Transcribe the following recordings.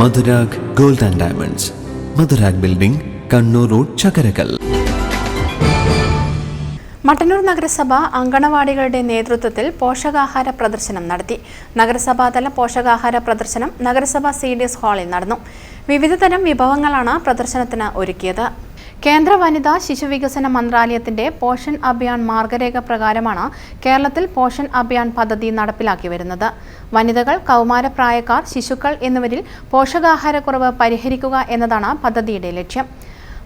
Madhurag gold and diamonds. Madhurag building Kannur road Chakkarakkal. Mattannur നഗരസഭ അങ്കണവാടികളുടെ നേതൃത്വത്തിൽ പോഷകാഹാര പ്രദർശനം നടത്തി. നഗരസഭാതല പോഷകാഹാര പ്രദർശനം നഗരസഭ സി ഹാളിൽ നടന്നു. വിവിധതരം വിഭവങ്ങളാണ് പ്രദർശനത്തിന് ഒരുക്കിയത്. കേന്ദ്ര വനിതാ ശിശുവികസന മന്ത്രാലയത്തിന്റെ പോഷൻ അഭിയാൻ മാർഗരേഖ പ്രകാരമാണ് കേരളത്തിൽ പോഷൻ അഭിയാൻ പദ്ധതി നടപ്പിലാക്കി വരുന്നത്. വനിതകൾ കൗമാരപ്രായക്കാർ ശിശുക്കൾ എന്നിവരിൽ പോഷകാഹാരക്കുറവ് പരിഹരിക്കുക എന്നതാണ് പദ്ധതിയുടെ ലക്ഷ്യം.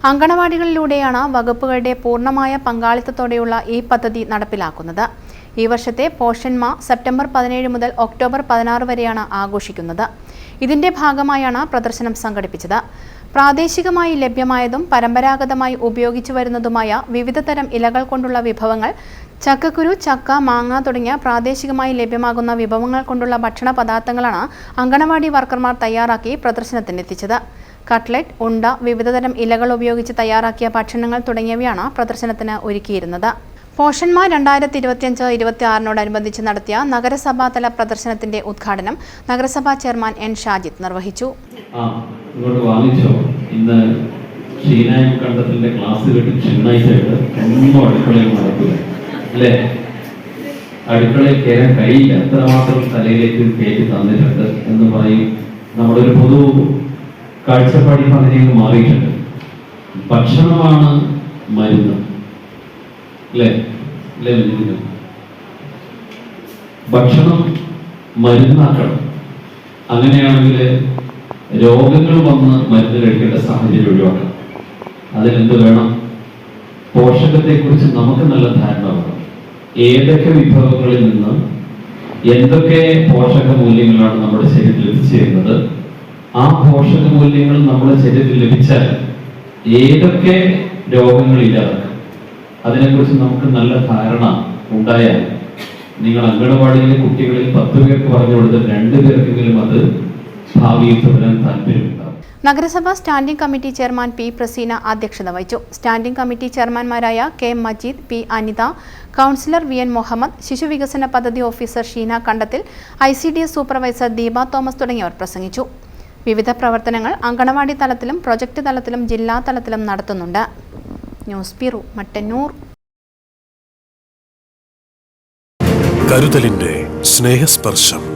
അങ്കണവാടികളിലൂടെയാണ് വകുപ്പുകളുടെ പൂർണമായ പങ്കാളിത്തത്തോടെയുള്ള ഈ പദ്ധതി നടപ്പിലാക്കുന്നത്. ഈ വർഷത്തെ പോഷന്മ സെപ്റ്റംബർ പതിനേഴ് മുതൽ ഒക്ടോബർ പതിനാറ് വരെയാണ് ആഘോഷിക്കുന്നത്. ഇതിന്റെ ഭാഗമായാണ് പ്രദർശനം സംഘടിപ്പിച്ചത്. പ്രാദേശികമായി ലഭ്യമായതും പരമ്പരാഗതമായി ഉപയോഗിച്ചു വരുന്നതുമായ വിവിധതരം ഇലകൾ കൊണ്ടുള്ള വിഭവങ്ങൾ ചക്കക്കുരു ചക്ക മാങ്ങ തുടങ്ങിയ പ്രാദേശികമായി ലഭ്യമാകുന്ന വിഭവങ്ങൾ കൊണ്ടുള്ള ഭക്ഷണ പദാർത്ഥങ്ങളാണ് അങ്കണവാടി വർക്കർമാർ തയ്യാറാക്കി പ്രദർശനത്തിനെത്തിച്ചത്. കട്ട്ലറ്റ് ഉണ്ട വിവിധതരം ഇലകൾ ഉപയോഗിച്ച് തയ്യാറാക്കിയ ഭക്ഷണങ്ങൾ തുടങ്ങിയവയാണ് പ്രദർശനത്തിന് ഒരുക്കിയിരുന്നത്. പോഷന്മാർ രണ്ടായിരത്തി ഇരുപത്തിയഞ്ച് ഇരുപത്തി ആറിനോടനുബന്ധിച്ച് നടത്തിയ നഗരസഭാതല പ്രദർശനത്തിന്റെ ഉദ്ഘാടനം നഗരസഭാ ചെയർമാൻ എൻ. ഷാജിത്ത് നിർവഹിച്ചു. ആ ഇങ്ങോട്ട് വാങ്ങിച്ചോ. ഇന്ന് ഷീനായും കണ്ടത്തിന്റെ ക്ലാസ് കേട്ട് ക്ഷീണായിട്ടായിട്ട് ഒന്നും അടുക്കളയിൽ നടക്കില്ല അല്ലേ? അടുക്കളയിൽ കയറാൻ കഴിയില്ല. എത്രമാത്രം തലയിലേക്ക് കയറ്റി തന്നിട്ടുണ്ട് എന്ന് പറയും. നമ്മുടെ ഒരു പൊതു കാഴ്ചപ്പാടി പറഞ്ഞ് മാറിയിട്ടുണ്ട്. ഭക്ഷണമാണ് മരുന്ന്. അല്ലേ? അല്ലേ ഭക്ഷണം മരുന്നാക്കണം. അങ്ങനെയാണെങ്കിൽ രോഗങ്ങൾ വന്ന് മരുന്ന് കഴിക്കേണ്ട സാഹചര്യം ഒഴിവാക്കണം. അതിലെന്ത് വേണം? പോഷകത്തെക്കുറിച്ച് നമുക്ക് നല്ല ധാരണ വേണം. ഏതൊക്കെ വിഭവങ്ങളിൽ നിന്ന് എന്തൊക്കെ പോഷക മൂല്യങ്ങളാണ് നമ്മുടെ ശരീരത്തിൽ ലഭിച്ചിരുന്നത് ആ പോഷക മൂല്യങ്ങൾ നമ്മുടെ ശരീരത്തിൽ ലഭിച്ചാൽ ഏതൊക്കെ രോഗങ്ങൾ ഇല്ലാതാക്കാം? അതിനെക്കുറിച്ച് നമുക്ക് നല്ല ധാരണ ഉണ്ടായാൽ നിങ്ങൾ അംഗനവാടിയിലെ കുട്ടികളിൽ പത്ത് പേർക്ക് പറഞ്ഞു കൊടുത്ത രണ്ടു പേർക്കെങ്കിലും അത് ഭാവിയിൽ തുടരാൻ താല്പര്യമുണ്ടാവും നഗരസഭ standing committee chairman P Praseena അധ്യക്ഷത വഹിച്ചു. Standing committee ചെയർമാൻമാരായ K Majeed P Anitha councillor V N Muhammad ശിശുവികസന പദ്ധതി officer Sheena Kandathil I C D S supervisor Deepa Thomas തുടങ്ങിയവർ പ്രസംഗിച്ചു. വിവിധ പ്രവർത്തനങ്ങൾ അങ്കണവാടി തലത്തിലും പ്രൊജക്ട് തലത്തിലും ജില്ലാ തലത്തിലും നടത്തുന്നുണ്ട്. News bureau Mattannur. കരുതലിന്റെ സ്നേഹസ്പർശം.